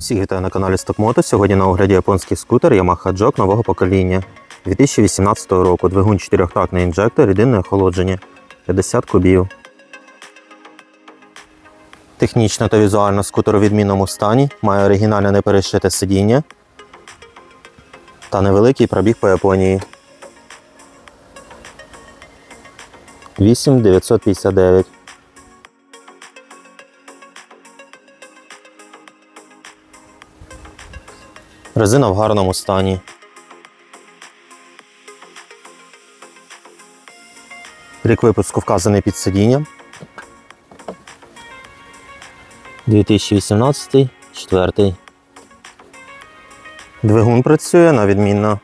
Всіх вітаю на каналі Стокмото. Сьогодні на огляді японський скутер Yamaha Jog нового покоління 2018 року. Двигун 4-тактний інжектор, рідинне охолодження 50 кубів. Технічно та візуально скутер у відмінному стані, має оригінальне неперешите сидіння та невеликий пробіг по Японії. 8959. Резина в гарному стані. Рік випуску вказаний під сидінням. 2018 4 Двигун працює на відмінно.